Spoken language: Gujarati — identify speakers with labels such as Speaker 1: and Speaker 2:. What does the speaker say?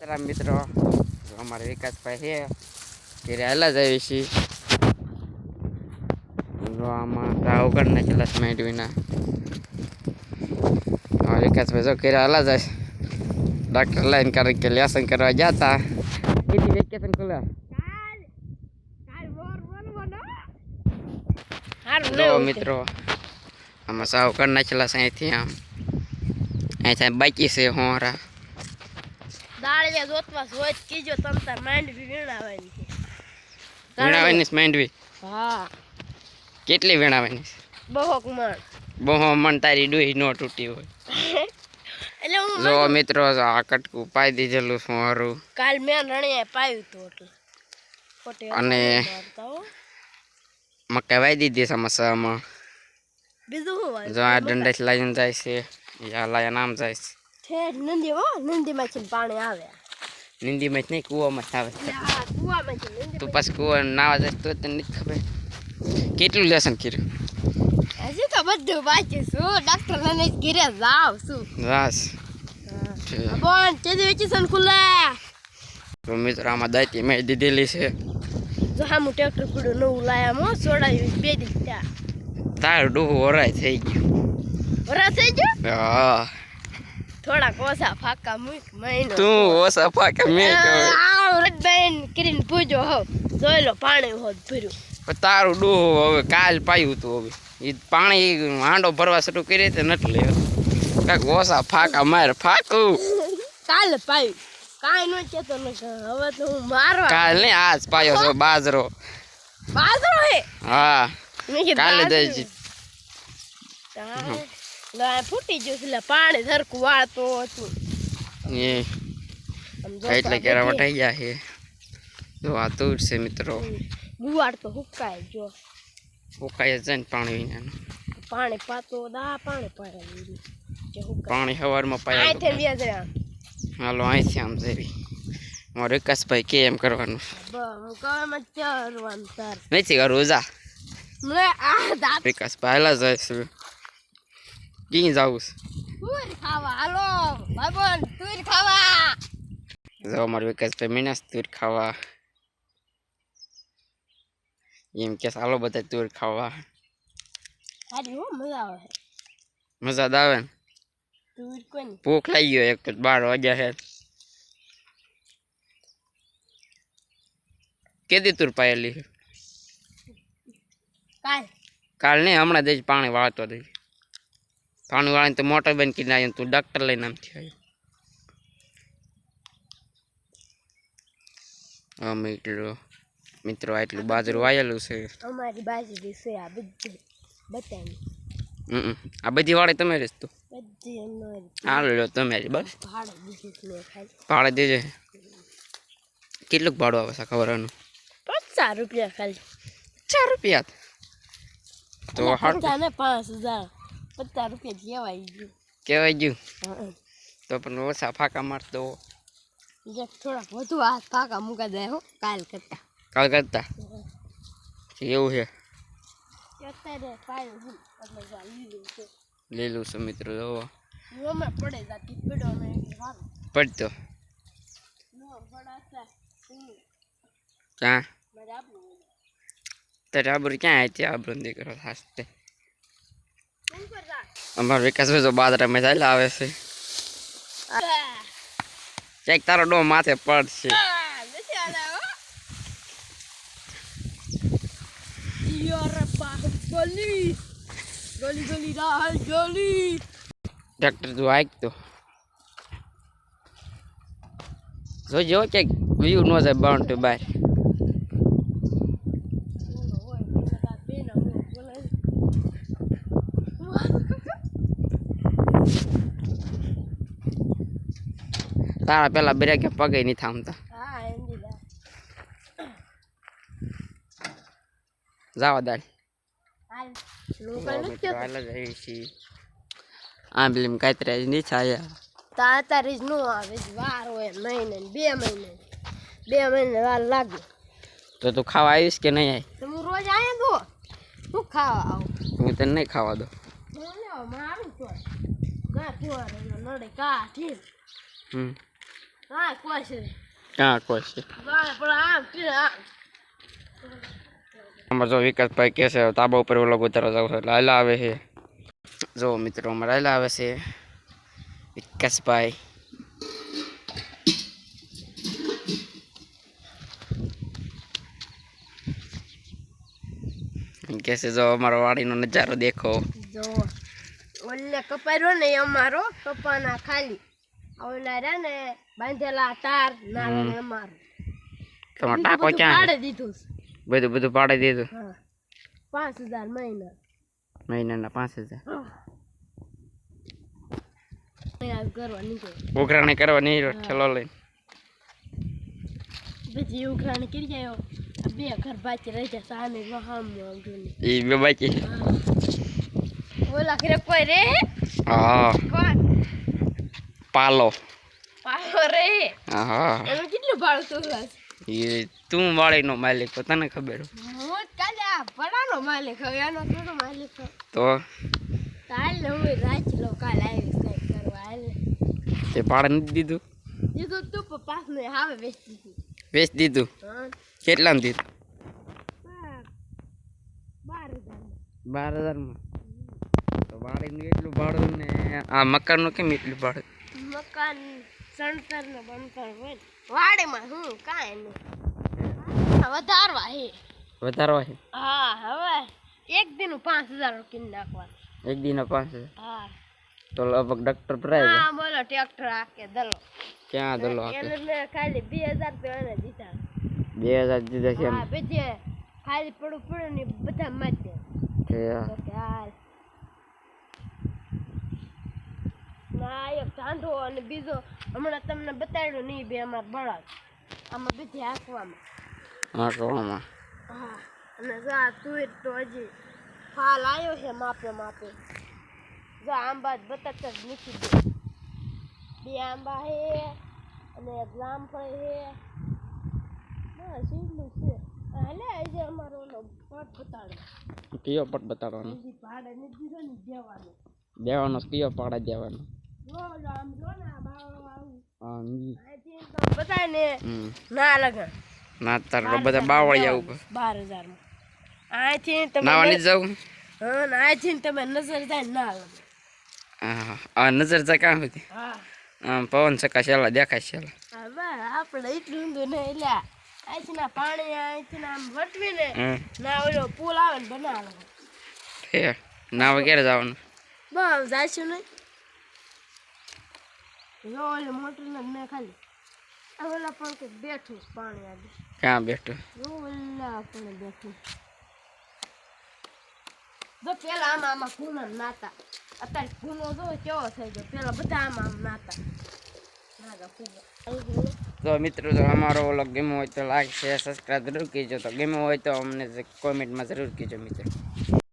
Speaker 1: તારા મિત્રો. જો અમારે વિકાસભાઈ છે, ઘરે હાલા જાય છે. જો આમાં રાહુ કરી નાખેલા સ્મેન્ટ વિના અમારે વિકાસભાઈ જો ઘરે હાલા જાય ડાક્ટર લાઈન કારણ કે લેસન કરવા ગયા હતા કેટલી વેકેશન ખુલ્યા જો મિત્રો, આમાં સાવ કરી નાખેલા છે આમ. અહીંથી બાકી છે હોરા.
Speaker 2: દાળિયા જોતવા હોય કીજો તમ તાર માંડવી વીણાવાની છે.
Speaker 1: વીણાવાની છે માંડવી?
Speaker 2: હા.
Speaker 1: કેટલી વીણાવાની છે?
Speaker 2: બહોક મણ.
Speaker 1: બહુ મન તારી ડોહી નો તૂટી હોય.
Speaker 2: એટલે હું
Speaker 1: જો મિત્રો જો આ કટકું પાઈ દીધેલું છું હારું.
Speaker 2: કાલ મેં રણીએ પાયું તું એટલે
Speaker 1: અને-. મકાઈ વાઈ દીધી સમસ્યામાં
Speaker 2: બીજું
Speaker 1: જો આ દંડેશ લાઈને જાય છે યા લાયા નામ જાય છે.
Speaker 2: ઠેઠ નંદી હો નંદી માંથી પાણી આવે.
Speaker 1: નિંદીમાં જ નહીં કૂવામાં જ આવે.
Speaker 2: એટલે હા કુવામાંથી નંદી
Speaker 1: તું પાછું કૂવા નાવા જાય તો તને નથી ખબર. કેટલું લેસન કર્યું?
Speaker 2: હજી તો બધું બાકી છું. ડાક્ટર લઈને જ ઘરે જાવ છું.
Speaker 1: રાસ.
Speaker 2: બોન કેદી વેકેશન ખુલે
Speaker 1: તો મિત્રો આમાં દાંતી મેં દીધેલી છે.
Speaker 2: જો હામું ટ્રેક્ટર પડ્યું નવું લાયા મો સોડાયું બે દી ત્યાં
Speaker 1: તારું ડૂહું ઓરાય થઈ ગયું.
Speaker 2: વરા થઈ ગયો?
Speaker 1: હા.
Speaker 2: થોડાક ઓછા ફાકા મૂક મહિનો
Speaker 1: તું ઓછા ફાકા મેં
Speaker 2: રડબેન કરીને પૂજો હો. જોઈ લો પાણી હોત ભર્યું.
Speaker 1: તારું ડોહો હવે કાલ પાયું તું હવે. એ પાણી હાંડો ભરવા શરૂ કરી તે નથી લે કાંઈક ઓછા ફાકા માર ફાકું.
Speaker 2: કાલે પાયું. કાંઈ ન કેતો હવે તો હું મારવા
Speaker 1: કાલ નહીં આજ પાયો છો બાજરો.
Speaker 2: બાજરો હે?
Speaker 1: હા. કાલે દેજે.
Speaker 2: કાંઈ. ફૂટી ગયું એટલે પાણી ધરકું વાળતો હતું.
Speaker 1: એ એટલે કેરા વટાઈ ગયા છે. જો આ તો છે મિત્રો.
Speaker 2: ગુવાર તો હુકાય જો.
Speaker 1: હુકાય જ ને પાણી વિનાનું
Speaker 2: પાણી પાતો દા પાણી પાડે
Speaker 1: પાણી
Speaker 2: હવારમાં
Speaker 1: પાય આથી
Speaker 2: થઈને વ્યાજ રહ્યા
Speaker 1: હાલો અહીંથી આમ જેવી મારો વિકાસભાઈ કે એમ કરવાનું. નથી કરું જા.
Speaker 2: મને આ દાંત.
Speaker 1: વિકાસભાઈ હાલા જાય છે. ક્યાં જવું
Speaker 2: તુર ખાવા. હાલો ભાઈબંધ તુર ખાવા.
Speaker 1: જો અમારો વિકાસભાઈ મીનાસ તુર ખાવા. એમ કે હાલો બધા તુર ખાવા.
Speaker 2: સારી હો મજા આવે.
Speaker 1: મજા જ આવે
Speaker 2: તુર કોની?
Speaker 1: ભૂખ લાગી ગયો એક બાર વાગ્યા છે. કેદી તુર પાયેલી?
Speaker 2: કાલ.
Speaker 1: કાલ નહીં હમણાં દઈશ પાણી વાળતો દઈ પાણી વાળીને તો મોટર બન કીધું આવ્યો તું ડૉક્ટર લઈને આમથી આવ્યો અમે એટલું મિત્રો આટલું બાજરું વાયેલું છે.
Speaker 2: અમારી બાજરી છે આ બધી બતાવી
Speaker 1: હમ આ બધી વાળી તમે જ તું. હાલો લો તમે બસ.
Speaker 2: ભાડે
Speaker 1: દેજે. કેટલુંક ભાડું આવે છે ખબરનું
Speaker 2: પચાસ રૂપિયા ખાલી.
Speaker 1: ચાર રૂપિયા. તો
Speaker 2: પાંચ હજાર. પચાસ રૂપિયા લેવાઈ ગયું.
Speaker 1: કહેવાય ગયું?
Speaker 2: હા.
Speaker 1: તો પણ ઓછા ફાકા મારતો
Speaker 2: જે થોડાક વધુ હાથ પાકા મૂકા જાય હો કાલ કરતા.
Speaker 1: કાલ કરતા? એવું છે?
Speaker 2: અત્યારે પાયું હું એટલે જા લીલું છે.
Speaker 1: લીલું છે મિત્રો જોવો
Speaker 2: હમણાં પડે જાતી પડ્યો અમે એટલે સારું
Speaker 1: પડતો.
Speaker 2: નો પડાશે હું
Speaker 1: ક્યાં?
Speaker 2: મારે આપવું
Speaker 1: તારે આબરું ક્યાં હતી આબરું દીકરો હાસતે.
Speaker 2: શું કરતા
Speaker 1: અમારો વિકાસભાઈ તો બાદ રમે ચાલ્યા આવે છે. ક્યાંક તારો ડો માથે પડશે. ટ્રેક્ટર તું હાક તો. જોજો ક્યાંક. વ્યૂ ન જાય બાઉન્ડ બહાર તારા પેલા બ્રેક પગે નહીં થામતા. જાવા દાડ આંબલીમ કાતરા નહીં છાયા
Speaker 2: તાતારી જ નો આવે વાર હોય મહિને બે મહિને. બે મહિને વાર લાગે.
Speaker 1: તો તું ખાવા આવીશ કે નહીં આવી
Speaker 2: તો હું રોજ આયા તો. હું ખાવા આવું?
Speaker 1: હું તને નહીં ખાવા દઉં.
Speaker 2: હું લેવા માં તો નડે કાઠી
Speaker 1: હમ.
Speaker 2: છે
Speaker 1: છે.
Speaker 2: પણ આમ કે આમ.
Speaker 1: આમાં જો વિકાસભાઈ કહે છે તાબા ઉપર ઓલો ઉતારવા જાવ એટલે હાલા આવે છે. જો મિત્રો અમારે હાલા આવે છે. વિકાસભાઈ. કહે છે જો અમારો વાડીનો નજારો દેખો.
Speaker 2: જો ઓલે કપાયો ને અમારો કપાના ખાલી. ઓલા રહ્યા ને બાંધેલા તાર ના
Speaker 1: હમ.
Speaker 2: અમારો.
Speaker 1: તમારો ટાંકો ક્યાં
Speaker 2: ભાડે દીધું
Speaker 1: બધું બધું પાડી દીધું?
Speaker 2: હા. પાંચ હજાર મહિના.
Speaker 1: મહિનાના પાંચ હજાર? ઉઘરાણી કરવા નહીં ઠેલો લઈને.
Speaker 2: પછી ઉઘરાણી કરી જાય બે ઘર બાકી રહી જાય સામે વહામ
Speaker 1: એ બે બાકી.
Speaker 2: ઓલા ઘરે કોઈ રે?
Speaker 1: હા.
Speaker 2: કોણ?
Speaker 1: પાલો.
Speaker 2: પાછો રે
Speaker 1: હા
Speaker 2: એનું કેટલું ભાડું તું
Speaker 1: એ તું વાળીનો માલિક હો, તને ખબર.
Speaker 2: હું. કાલે આ ભડાનો માલિક હવે એનો થોડો માલિક
Speaker 1: તો?
Speaker 2: કાલ ને હું રાખી લઉં કાલે આવીશ કંઈક કરવા હાલ. ને.
Speaker 1: તે ભાડે નથી દીધું?
Speaker 2: દીધું તું પણ ને હવે વેચી દીધું.
Speaker 1: વેચ દીધું?
Speaker 2: કેટલા
Speaker 1: કેટલામાં દીધું?
Speaker 2: બાર. હજાર
Speaker 1: બાર હજારમાં તો વાડીનું એટલું ભાડું ને આ મકાનનું કેમ એટલું ભાડું?
Speaker 2: મકાન સણતર ને બણતર હોય. વાડીમાં હું કાંઈ નહીં. વધારવા હે.
Speaker 1: વધારવા હે?
Speaker 2: હા હવે એક દિન પાંચ હજાર કિન નાખવાનું.
Speaker 1: એક દિન પાંચ હજાર?
Speaker 2: હા.
Speaker 1: તો લગભગ ડોક્ટર ભરાય
Speaker 2: હા બોલો ટ્રેક્ટર આકે દલો.
Speaker 1: ક્યાં દલો આકે
Speaker 2: એને મેં ખાલી બે હજાર તો એને દીધા.
Speaker 1: બે હજાર દીધા છે
Speaker 2: હા પછી ખાલી પડું પડું ને બધા દે.
Speaker 1: કે
Speaker 2: તો ના એક ઢાંઢો અને બીજો હમણાં તમને બતાડ્યો નહીં બે અમાર બળદ. આમાં બધી હાંકવામાં.
Speaker 1: હા
Speaker 2: હા અને જો આ તુર તો હજી ફાલ આવ્યો છે માપે માપે. જો આંબા જ બતક જ મૂકી દે બે આંબા હે અને એક જામફળ હે. હા સીધું છે. હાલે આજે અમારો ઓલો પટ બતાડો.
Speaker 1: કયો પટ બતાડવાનો?
Speaker 2: ભાડે નથી દીધો ને દેવાનું.
Speaker 1: દેવાનો કયો પાડા દેવાનો?
Speaker 2: જો ઓલો આમ જો ને આ બાવળો આવું
Speaker 1: હા ઈ.
Speaker 2: અહીંથી તો બતાય ને
Speaker 1: હમ
Speaker 2: ના લગન
Speaker 1: ના તાર બધા બાવળી આવું
Speaker 2: બાર હજારમાં અહીંથી તમે
Speaker 1: નાવા નહીં જવું
Speaker 2: હા ને અહીંથી તમે નજર જાય ને ના લગન
Speaker 1: હા આ નજર જા કાં હતી
Speaker 2: હા
Speaker 1: આમ પવન સકા છેલ્લા દેખાય છેલ્લા
Speaker 2: હવે આપણે એટલું ઊંધું નહીં એટલે અહીંથી ના પાણી અહીંથી ના આમ વટવીને
Speaker 1: હમ
Speaker 2: ના ઓલો પુલ આવે ને બનાવે
Speaker 1: હે નાવા ક્યારે જવાનું
Speaker 2: બસ જાશું નહીં જો ઓલે મોટર ને મેં ખાલી આ ઓલા પણ કે બેઠું પાણી આગળ
Speaker 1: ક્યાં બેઠો?
Speaker 2: જો ઓલા પણ બેઠું જો પેલા આમાં આમાં કુનો નાતા. અત્યારે કુનો જો કેવો થઈ ગયો પેલા બધા આમાં આમ નાતા.
Speaker 1: તો મિત્રો તો અમારો ઓલો ગેમ હોય તો લાઈક શેર સબસ્ક્રાઈબ જરૂર કીજો તો ગેમ હોય તો અમને કોમેન્ટમાં જરૂર કીજો મિત્રો.